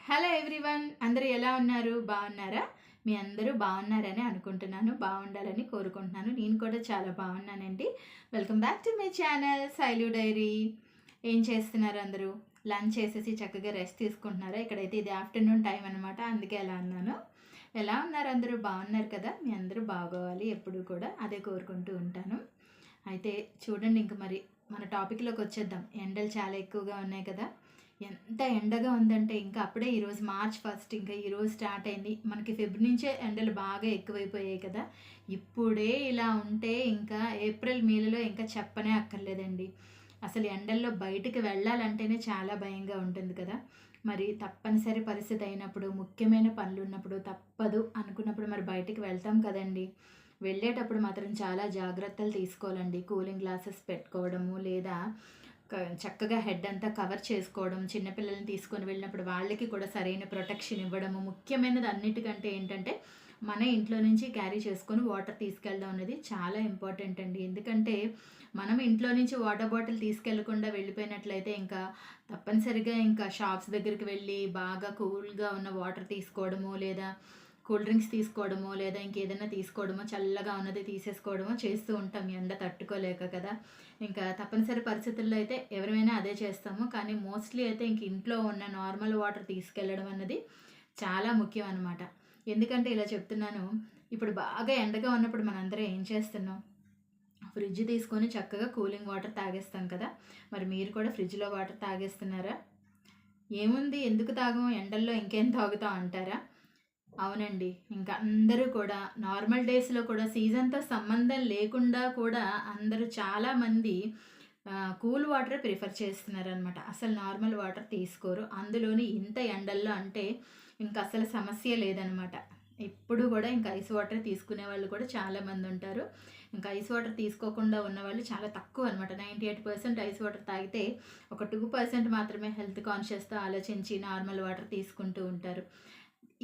Hello everyone అందరూ ఎలా ఉన్నారు? బాగున్నారా? మీ అందరూ బాగున్నారని అనుకుంటున్నాను బాగుండాలని కోరుకుంటున్నాను. నేను కూడా చాలా బాగున్నానండి. Welcome back to my channel Sailu diary ఏం చేస్తున్నారు అందరూ? లంచ్ చేసేసి చక్కగా రెస్ట్ తీసుకుంటున్నారా? ఇక్కడైతే ఇది ఆఫ్టర్నూన్ టైం అనమాట అందుకే ఎలా అన్నాను. ఎలా ఉన్నారు అందరూ? బాగున్నారు కదా? మీ అందరూ బాగోవాలి ఎప్పుడు కూడా అదే కోరుకుంటూ ఉంటాను. అయితే చూడండి ఇంక మరి మన టాపిక్లోకి వచ్చేద్దాం. ఎండలు చాలా ఎక్కువగా ఉన్నాయి కదా? ఎంత ఎండగా ఉందంటే ఇంకా అప్పుడే ఈరోజు మార్చ్ ఫస్ట్ ఇంకా ఈరోజు స్టార్ట్ అయింది. మనకి ఫిబ్ నుంచే ఎండలు బాగా ఎక్కువైపోయాయి కదా. ఇప్పుడే ఇలా ఉంటే ఇంకా ఏప్రిల్ మేలలో ఇంకా చెప్పనే అక్కర్లేదండి. అసలు ఎండల్లో బయటికి వెళ్ళాలంటేనే చాలా భయంగా ఉంటుంది కదా. మరి తప్పనిసరి పరిస్థితి అయినప్పుడు ముఖ్యమైన పనులు ఉన్నప్పుడు తప్పదు అనుకున్నప్పుడు మరి బయటికి వెళ్తాం కదండి. వెళ్ళేటప్పుడు మాత్రం చాలా జాగ్రత్తలు తీసుకోవాలండి. కూలింగ్ గ్లాసెస్ పెట్టుకోవడము లేదా చక్కగా హెడ్ అంతా కవర్ చేసుకోవడం చిన్నపిల్లల్ని తీసుకొని వెళ్ళినప్పుడు వాళ్ళకి కూడా సరైన ప్రొటెక్షన్ ఇవ్వడము. ముఖ్యమైనది అన్నిటికంటే ఏంటంటే మన ఇంట్లో నుంచి క్యారీ చేసుకొని వాటర్ తీసుకెళ్ళడం అనేది చాలా ఇంపార్టెంట్ అండి. ఎందుకంటే మనం ఇంట్లో నుంచి వాటర్ బాటిల్ తీసుకెళ్ళకుండా వెళ్ళిపోయినట్లయితే ఇంకా తప్పనిసరిగా ఇంకా షాప్స్ దగ్గరికి వెళ్ళి బాగా కూల్గా ఉన్న వాటర్ తీసుకోవడము లేదా కూల్ డ్రింక్స్ తీసుకోవడమో లేదా ఇంకేదైనా తీసుకోవడమో చల్లగా ఉన్నది తీసేసుకోవడమో చేస్తూ ఉంటాం. ఎండ తట్టుకోలేక కదా. ఇంకా తప్పనిసరి పరిస్థితుల్లో అయితే ఎవరైనా అదే చేస్తాము. కానీ మోస్ట్లీ అయితే ఇంక ఇంట్లో ఉన్న నార్మల్ వాటర్ తీసుకెళ్ళడం అన్నది చాలా ముఖ్యం అనమాట ఎందుకంటే ఇలా చెప్తున్నాను ఇప్పుడు బాగా ఎండగా ఉన్నప్పుడు మనందరం ఏం చేస్తున్నాం? ఫ్రిడ్జ్ తీసుకొని చక్కగా కూలింగ్ వాటర్ తాగేస్తాం కదా. మరి మీరు కూడా ఫ్రిడ్జ్లో వాటర్ తాగేస్తున్నారా? ఏముంది? ఎందుకు తాగం ఎండల్లో ఇంకేం తాగుతాం అంటారా? అవునండి. ఇంకా అందరూ కూడా నార్మల్ డేస్లో కూడా సీజన్తో సంబంధం లేకుండా కూడా అందరూ చాలామంది కూల్ వాటర్ ప్రిఫర్ చేస్తున్నారనమాట అసలు నార్మల్ వాటర్ తీసుకోరు. అందులోని ఇంత ఎండల్లో అంటే ఇంకా అసలు సమస్య లేదనమాట ఎప్పుడు కూడా ఇంకా ఐస్ వాటర్ తీసుకునే వాళ్ళు కూడా చాలామంది ఉంటారు. ఇంకా ఐస్ వాటర్ తీసుకోకుండా ఉన్న వాళ్ళు చాలా తక్కువ అనమాట ninety eight percent ice water తాగితే ఒక టూ పర్సెంట్ మాత్రమే హెల్త్ కాన్షియస్తో ఆలోచించి నార్మల్ వాటర్ తీసుకుంటూ ఉంటారు.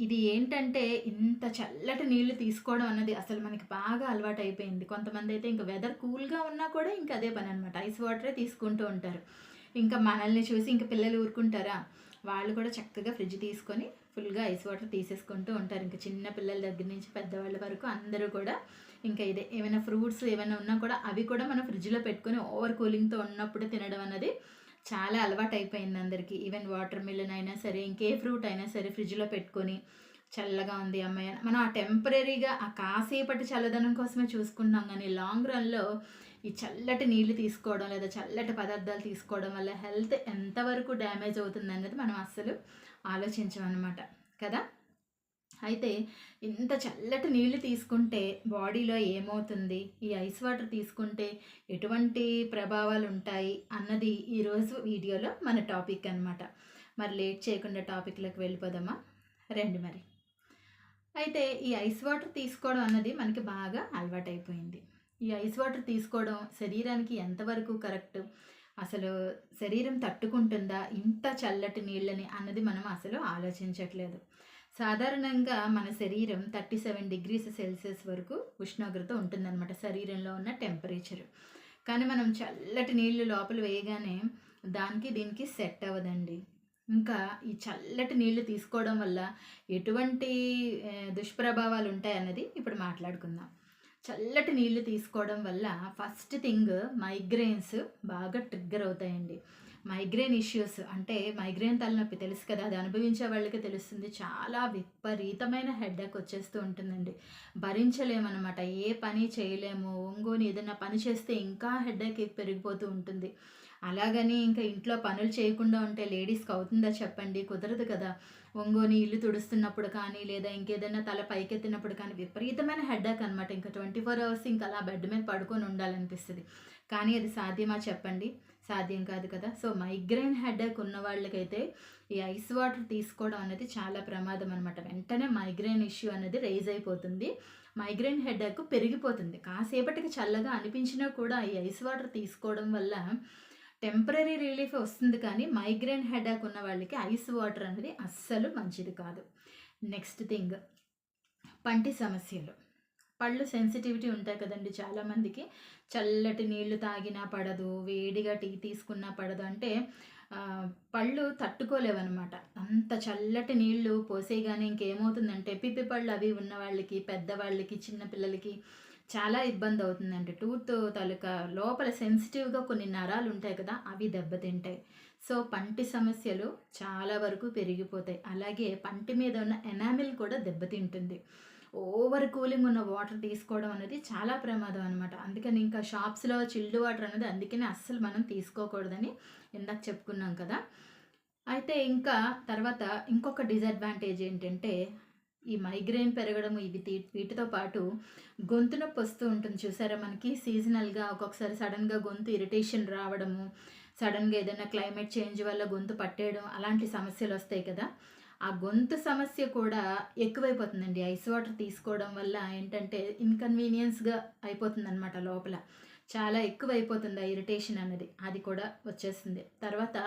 ఇది ఏంటంటే ఇంత చల్లటి నీళ్ళు తీసుకోవడం అన్నది అసలు మనకి బాగా అలవాటు అయిపోయింది కొంతమంది అయితే ఇంకా వెదర్ కూల్గా ఉన్నా కూడా ఇంకా అదే పని అనమాట ఐస్ వాటరే తీసుకుంటూ ఉంటారు. ఇంకా మనల్ని చూసి ఇంకా పిల్లలు ఊరుకుంటారా? వాళ్ళు కూడా చక్కగా ఫ్రిడ్జ్ తీసుకొని ఫుల్గా ఐస్ వాటర్ తీసేసుకుంటూ ఉంటారు. ఇంకా చిన్న పిల్లల దగ్గర నుంచి పెద్దవాళ్ళ వరకు అందరూ కూడా ఇంకా ఇదే ఏమైనా ఫ్రూట్స్ ఏమైనా ఉన్నా కూడా అవి కూడా మనం ఫ్రిడ్జ్లో పెట్టుకొని ఓవర్ కూలింగ్తో ఉన్నప్పుడు తినడం అనేది చాలా అలవాటు అయిపోయింది అందరికీ. ఈవెన్ వాటర్ మిలన్ అయినా సరే ఇంకే ఫ్రూట్ అయినా సరే ఫ్రిడ్జ్లో పెట్టుకొని చల్లగా ఉంది అమ్మాయి. అని. మనం ఆ టెంపరీగా ఆ కాసేపటి చల్లదనం కోసమే చూసుకుంటున్నాం కానీ లాంగ్ రన్లో ఈ చల్లటి నీళ్ళు తీసుకోవడం లేదా చల్లటి పదార్థాలు తీసుకోవడం వల్ల హెల్త్ ఎంతవరకు డ్యామేజ్ అవుతుంది అన్నది మనం అస్సలు ఆలోచించమన్నమాట. కదా? అయితే ఇంత చల్లటి నీళ్ళు తీసుకుంటే బాడీలో ఏమవుతుంది? ఈ ఐస్ వాటర్ తీసుకుంటే ఎటువంటి ప్రభావాలు ఉంటాయి అన్నది ఈరోజు వీడియోలో మన టాపిక్ అన్నమాట. మరి లేట్ చేయకుండా టాపిక్లోకి వెళ్ళిపోదామా? రండి మరి. అయితే ఈ ఐస్ వాటర్ తీసుకోవడం అన్నది మనకి బాగా అలవాటైపోయింది. ఈ ఐస్ వాటర్ తీసుకోవడం శరీరానికి ఎంతవరకు కరెక్ట్? అసలు శరీరం తట్టుకుంటుందా ఇంత చల్లటి నీళ్ళని అన్నది మనం అసలు ఆలోచించట్లేదు. సాధారణంగా మన శరీరం థర్టీ సెవెన్ డిగ్రీస్ సెల్సియస్ వరకు ఉష్ణోగ్రత ఉంటుందన్నమాట శరీరంలో ఉన్న టెంపరేచర్. కానీ మనం చల్లటి నీళ్ళు లోపల వేయగానే దానికి దీనికి సెట్ అవ్వదండి. ఇంకా ఈ చల్లటి నీళ్ళు తీసుకోవడం వల్ల ఎటువంటి దుష్ప్రభావాలు ఉంటాయన్నది ఇప్పుడు మాట్లాడుకుందాం. చల్లటి నీళ్ళు తీసుకోవడం వల్ల ఫస్ట్ థింగ్ మైగ్రెయిన్స్ బాగా ట్రిగ్గర్ అవుతాయండి. మైగ్రేన్ ఇష్యూస్ అంటే మైగ్రేన్ తలనొప్పి తెలుసు కదా అది అనుభవించే వాళ్ళకి తెలుస్తుంది. చాలా విపరీతమైన హెడ్ఏక్ వచ్చేస్తూ ఉంటుందండి. భరించలేమన్నమాట. ఏ పని చేయలేము. ఒంగోని ఏదైనా పని చేస్తే ఇంకా హెడ్ఏక్ పెరిగిపోతూ ఉంటుంది. అలాగని ఇంకా ఇంట్లో పనులు చేయకుండా ఉంటే లేడీస్కి అవుతుందా చెప్పండి? కుదరదు కదా. ఒంగోని ఇల్లు తుడుస్తున్నప్పుడు కానీ లేదా ఇంకేదైనా తల పైకెత్తినప్పుడు కానీ విపరీతమైన హెడ్డాక్ అనమాట ఇంకా ట్వంటీ ఫోర్ అవర్స్ ఇంకా అలా బెడ్ మీద పడుకొని ఉండాలనిపిస్తుంది. కానీ అది సాధ్యమా చెప్పండి? సాధ్యం కాదు కదా. సో మైగ్రైన్ హెడేక్ ఉన్న వాళ్ళకైతే ఈ ఐస్ వాటర్ తీసుకోవడం అనేది చాలా ప్రమాదం అనమాట వెంటనే మైగ్రైన్ ఇష్యూ అనేది రైజ్ అయిపోతుంది. మైగ్రైన్ హెడేక్ పెరిగిపోతుంది. కాసేపటికి చల్లగా అనిపించినా కూడా ఈ ఐస్ వాటర్ తీసుకోవడం వల్ల టెంపరీ రిలీఫ్ వస్తుంది కానీ మైగ్రైన్ హెడేక్ ఉన్న వాళ్ళకి ఐస్ వాటర్ అనేది అస్సలు మంచిది కాదు. నెక్స్ట్ థింగ్ పంటి సమస్యలు. పళ్ళు సెన్సిటివిటీ ఉంటాయి కదండి చాలామందికి చల్లటి నీళ్ళు తాగినా పడదు వేడిగా టీ తీసుకున్నా పడదు. అంటే పళ్ళు తట్టుకోలేవన్నమాట. అంత చల్లటి నీళ్ళు పోసేయగానే ఇంకేమవుతుందంటే పిప్పి పళ్ళు అవి ఉన్న వాళ్ళకి పెద్దవాళ్ళకి చిన్నపిల్లలకి చాలా ఇబ్బంది అవుతుందండి టూత్ తాలూకా లోపల సెన్సిటివ్గా కొన్ని నరాలు ఉంటాయి కదా అవి దెబ్బతింటాయి. సో పంటి సమస్యలు చాలా వరకు పెరిగిపోతాయి. అలాగే పంటి మీద ఉన్న ఎనామిల్ కూడా దెబ్బతింటుంది. ఓవర్ కూలింగ్ ఉన్న వాటర్ తీసుకోవడం అనేది చాలా ప్రమాదం అనమాట అందుకని ఇంకా షాప్స్లో చిల్డ్ వాటర్ అనేది అందుకనే అస్సలు మనం తీసుకోకూడదని ఇందాక చెప్పుకున్నాం కదా. అయితే ఇంకా తర్వాత ఇంకొక డిసడ్వాంటేజ్ ఏంటంటే ఈ మైగ్రేన్ పెరగడం ఇవి వీటితో పాటు గొంతు నొప్పి వస్తూ ఉంటుంది చూసారా మనకి? సీజనల్గా ఒక్కొక్కసారి సడన్గా గొంతు ఇరిటేషన్ రావడము సడన్గా ఏదైనా క్లైమేట్ చేంజ్ వల్ల గొంతు పట్టేయడం అలాంటి సమస్యలు వస్తాయి కదా? ఆ గొంతు సమస్య కూడా ఎక్కువైపోతుందండి. ఐస్ వాటర్ తీసుకోవడం వల్ల ఏంటంటే ఇన్కన్వీనియన్స్గా అయిపోతుందన్నమాట లోపల. చాలా ఎక్కువ అయిపోతుంది ఆ ఇరిటేషన్ అనేది. అది కూడా వచ్చేస్తుంది తర్వాత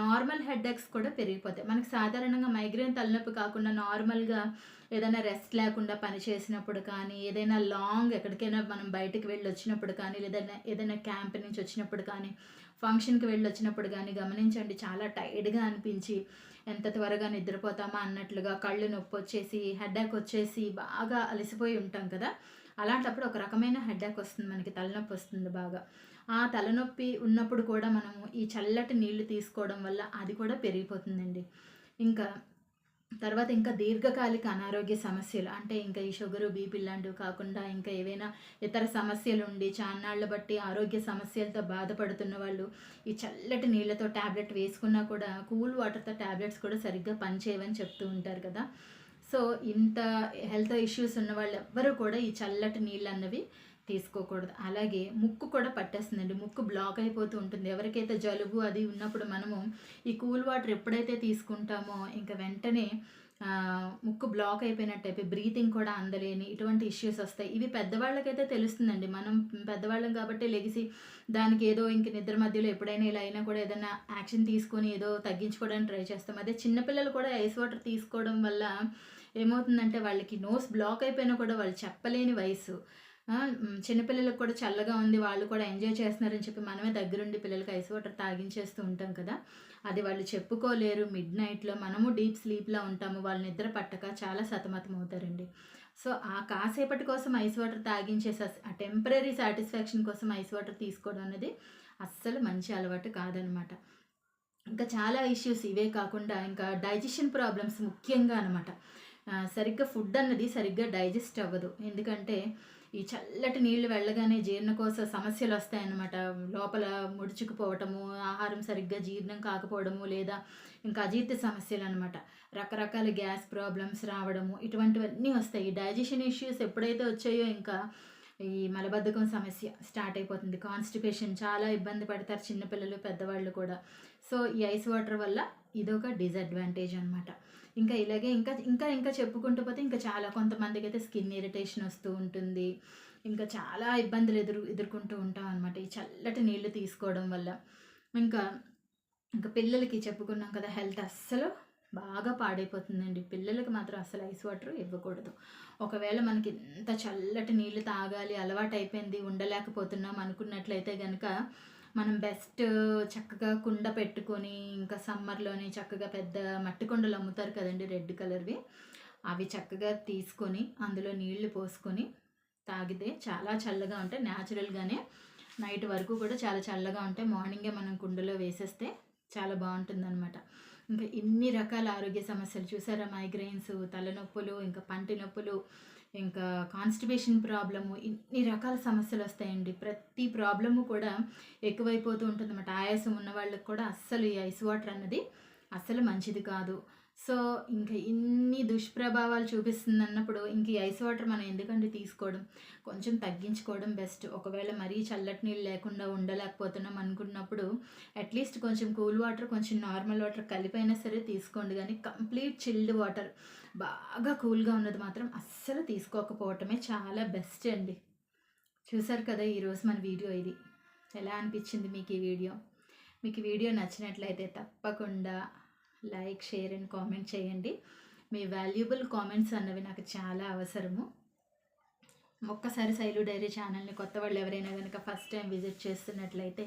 నార్మల్ హెడ్ఏక్స్ కూడా పెరిగిపోతాయి. మనకు సాధారణంగా మైగ్రేన్ తలనొప్పి కాకుండా నార్మల్గా ఏదైనా రెస్ట్ లేకుండా పని చేసినప్పుడు కానీ ఏదైనా లాంగ్ ఎక్కడికైనా మనం బయటికి వెళ్ళి వచ్చినప్పుడు కానీ లేదైనా ఏదైనా క్యాంప్ నుంచి వచ్చినప్పుడు కానీ ఫంక్షన్కి వెళ్ళి వచ్చినప్పుడు కానీ గమనించండి చాలా టైర్డ్గా అనిపించి ఎంత త్వరగా నిద్రపోతామా అన్నట్లుగా కళ్ళు నొప్పి వచ్చేసి హెడ్ఏక్ వచ్చేసి బాగా అలసిపోయి ఉంటాం కదా. అలాంటప్పుడు ఒక రకమైన హెడ్ఏక్ వస్తుంది మనకి తలనొప్పి వస్తుంది బాగా. ఆ తలనొప్పి ఉన్నప్పుడు కూడా మనము ఈ చల్లటి నీళ్ళు తీసుకోవడం వల్ల అది కూడా పెరిగిపోతుందండి. ఇంకా తర్వాత ఇంకా దీర్ఘకాలిక అనారోగ్య సమస్యలు అంటే ఇంకా ఈ షుగరు బీపీ లాంటివి కాకుండా ఇంకా ఏవైనా ఇతర సమస్యలు ఉండి చాన్నాళ్ళ బట్టి ఆరోగ్య సమస్యలతో బాధపడుతున్న వాళ్ళు ఈ చల్లటి నీళ్ళతో ట్యాబ్లెట్ వేసుకున్నా కూడా కూల్ వాటర్తో ట్యాబ్లెట్స్ కూడా సరిగ్గా పనిచేయవని చెప్తూ ఉంటారు కదా. సో ఇంత హెల్త్ ఇష్యూస్ ఉన్న వాళ్ళు ఎవ్వరూ కూడా ఈ చల్లటి నీళ్ళు అన్నవి తీసుకోకూడదు. అలాగే ముక్కు కూడా పట్టేస్తుందండి. ముక్కు బ్లాక్ అయిపోతూ ఉంటుంది. ఎవరికైతే జలుబు అది ఉన్నప్పుడు మనము ఈ కూల్ వాటర్ ఎప్పుడైతే తీసుకుంటామో ఇంకా వెంటనే ముక్కు బ్లాక్ అయిపోయినట్టు అయిపోయి బ్రీతింగ్ కూడా అందలేని ఇటువంటి ఇష్యూస్ వస్తాయి. ఇవి పెద్దవాళ్ళకైతే తెలుస్తుందండి. మనం పెద్దవాళ్ళం కాబట్టి లెగిసి దానికి ఏదో ఇంక నిద్ర మధ్యలో ఎప్పుడైనా ఇలా అయినా కూడా ఏదైనా యాక్షన్ తీసుకొని ఏదో తగ్గించుకోవడానికి ట్రై చేస్తాం. అదే చిన్నపిల్లలు కూడా ఐస్ వాటర్ తీసుకోవడం వల్ల ఏమవుతుందంటే వాళ్ళకి నోస్ బ్లాక్ అయిపోయినా కూడా వాళ్ళు చెప్పలేని వయసు. చిన్నపిల్లలకు కూడా చల్లగా ఉంది వాళ్ళు కూడా ఎంజాయ్ చేస్తున్నారని చెప్పి మనమే దగ్గరుండి పిల్లలకి ఐస్ వాటర్ తాగించేస్తూ ఉంటాం కదా. అది వాళ్ళు చెప్పుకోలేరు మిడ్ నైట్లో మనము డీప్ స్లీప్లో ఉంటాము వాళ్ళు నిద్ర పట్టక చాలా సతమతం అవుతారండి. సో ఆ కాసేపటి కోసం ఐస్ వాటర్ తాగించేసి ఆ టెంపరీ సాటిస్ఫాక్షన్ కోసం ఐస్ వాటర్ తీసుకోవడం అనేది అస్సలు మంచి అలవాటు కాదనమాట. ఇంకా చాలా ఇష్యూస్ ఇవే కాకుండా ఇంకా డైజెషన్ ప్రాబ్లమ్స్ ముఖ్యంగా అనమాట. సరిగ్గా ఫుడ్ అన్నది సరిగ్గా డైజెస్ట్ అవ్వదు. ఎందుకంటే ఈ చల్లటి నీళ్ళు వెళ్ళగానే జీర్ణకోశ సమస్యలు వస్తాయన్నమాట. లోపల ముడుచుకుపోవటము ఆహారం సరిగ్గా జీర్ణం కాకపోవడము లేదా ఇంకా అజీర్తి సమస్యలు అనమాట రకరకాల గ్యాస్ ప్రాబ్లమ్స్ రావడము ఇటువంటివన్నీ వస్తాయి. డైజెషన్ ఇష్యూస్ ఎప్పుడైతే వచ్చాయో ఇంకా ఈ మలబద్ధకం సమస్య స్టార్ట్ అయిపోతుంది. కాన్స్టిపేషన్ చాలా ఇబ్బంది పడతారు చిన్నపిల్లలు పెద్దవాళ్ళు కూడా. సో ఈ ఐస్ వాటర్ వల్ల ఇదొక డిసడ్వాంటేజ్ అనమాట ఇంకా ఇలాగే ఇంకా ఇంకా ఇంకా చెప్పుకుంటూ పోతే ఇంకా చాలా కొంతమందికి అయితే స్కిన్ ఇరిటేషన్ వస్తూ ఉంటుంది. ఇంకా చాలా ఇబ్బందులు ఎదురు ఎదుర్కొంటూ ఉంటాం అనమాట ఈ చల్లటి నీళ్ళు తీసుకోవడం వల్ల. ఇంకా ఇంకా పిల్లలకి చెప్పుకున్నాం కదా హెల్త్ అస్సలు బాగా పాడైపోతుందండి. పిల్లలకి మాత్రం అసలు ఐస్ వాటర్ ఇవ్వకూడదు. ఒకవేళ మనకి ఎంత చల్లటి నీళ్ళు తాగాలి అలవాటు అయిపోయింది ఉండలేకపోతున్నాం అనుకున్నట్లయితే కనుక మనం బెస్ట్ చక్కగా కుండ పెట్టుకొని ఇంకా సమ్మర్లోనే చక్కగా పెద్ద మట్టి కుండలు అమ్ముతారు కదండి రెడ్ కలర్వి. అవి చక్కగా తీసుకొని అందులో నీళ్ళు పోసుకొని తాగితే చాలా చల్లగా ఉంటాయి. న్యాచురల్గానే నైట్ వరకు కూడా చాలా చల్లగా ఉంటాయి. మార్నింగే మనం కుండలో వేసేస్తే చాలా బాగుంటుందన్నమాట. ఇంకా ఇన్ని రకాల ఆరోగ్య సమస్యలు చూసారా? మైగ్రెయిన్స్ తలనొప్పులు ఇంకా పంటి నొప్పులు ఇంకా కాన్స్టిపేషన్ ప్రాబ్లము ఇన్ని రకాల సమస్యలు వస్తాయండి. ప్రతి ప్రాబ్లము కూడా ఎక్కువైపోతూ ఉంటుంది అన్నమాట ఆయాసం ఉన్న వాళ్ళకి కూడా అస్సలు ఈ ఐస్ వాటర్ అన్నది అస్సలు మంచిది కాదు. సో ఇంకా ఇన్ని దుష్ప్రభావాలు చూపిస్తుంది అన్నప్పుడు ఇంక ఈ ఐస్ వాటర్ మనం ఎందుకంటే తీసుకోవడం? కొంచెం తగ్గించుకోవడం బెస్ట్. ఒకవేళ మరీ చల్లటి నీళ్ళు లేకుండా ఉండలేకపోతున్నాం అనుకున్నప్పుడు అట్లీస్ట్ కొంచెం కూల్ వాటర్ కొంచెం నార్మల్ వాటర్ కలిపైనా సరే తీసుకోండి. కానీ కంప్లీట్ చిల్డ్ వాటర్ బాగా కూల్గా ఉన్నది మాత్రం అస్సలు తీసుకోకపోవటమే చాలా బెస్ట్ అండి. చూసారు కదా ఈరోజు మన వీడియో ఇది. ఎలా అనిపించింది మీకు ఈ వీడియో? మీకు వీడియో నచ్చినట్లయితే తప్పకుండా లైక్ షేర్ అండ్ కామెంట్ చేయండి. మీ వాల్యుబుల్ కామెంట్స్ అన్నవి నాకు చాలా అవసరము. ఒక్కసారి శైలు డైరీ ఛానల్ని కొత్త వాళ్ళు ఎవరైనా కనుక ఫస్ట్ టైం విజిట్ చేస్తున్నట్లయితే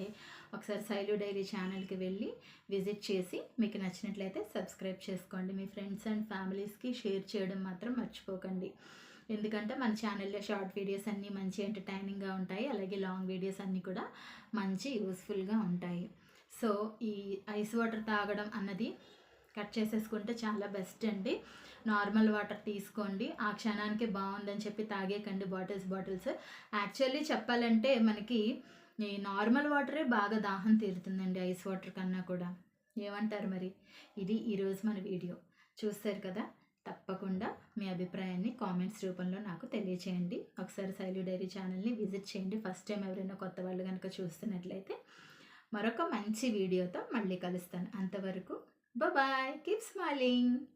ఒకసారి శైలు డైరీ ఛానల్కి వెళ్ళి విజిట్ చేసి మీకు నచ్చినట్లయితే సబ్స్క్రైబ్ చేసుకోండి. మీ ఫ్రెండ్స్ అండ్ ఫ్యామిలీస్కి షేర్ చేయడం మాత్రం మర్చిపోకండి. ఎందుకంటే మన ఛానల్లో షార్ట్ వీడియోస్ అన్నీ మంచి ఎంటర్టైనింగ్గా ఉంటాయి. అలాగే లాంగ్ వీడియోస్ అన్నీ కూడా మంచి యూస్ఫుల్గా ఉంటాయి. సో ఈ ఐస్ వాటర్ తాగడం అన్నది కట్ చేసేసుకుంటే చాలా బెస్ట్ అండి. నార్మల్ వాటర్ తీసుకోండి. ఆ క్షణానికి బాగుందని చెప్పి తాగేకండి బాటిల్స్ బాటిల్స్ యాక్చువల్లీ చెప్పాలంటే మనకి ఈ నార్మల్ వాటరే బాగా దాహం తీరుతుందండి ఐస్ వాటర్ కన్నా కూడా. ఏమంటారు మరి? ఇది ఈరోజు మన వీడియో చూస్తారు కదా? తప్పకుండా మీ అభిప్రాయాన్ని కామెంట్స్ రూపంలో నాకు తెలియచేయండి. ఒకసారి శైలు డైరీ ఛానల్ని విజిట్ చేయండి. ఫస్ట్ టైం ఎవరైనా కొత్త వాళ్ళు కనుక చూస్తున్నట్లయితే మరొక మంచి వీడియోతో మళ్ళీ కలుస్తాను. అంతవరకు Bye bye. Keep smiling.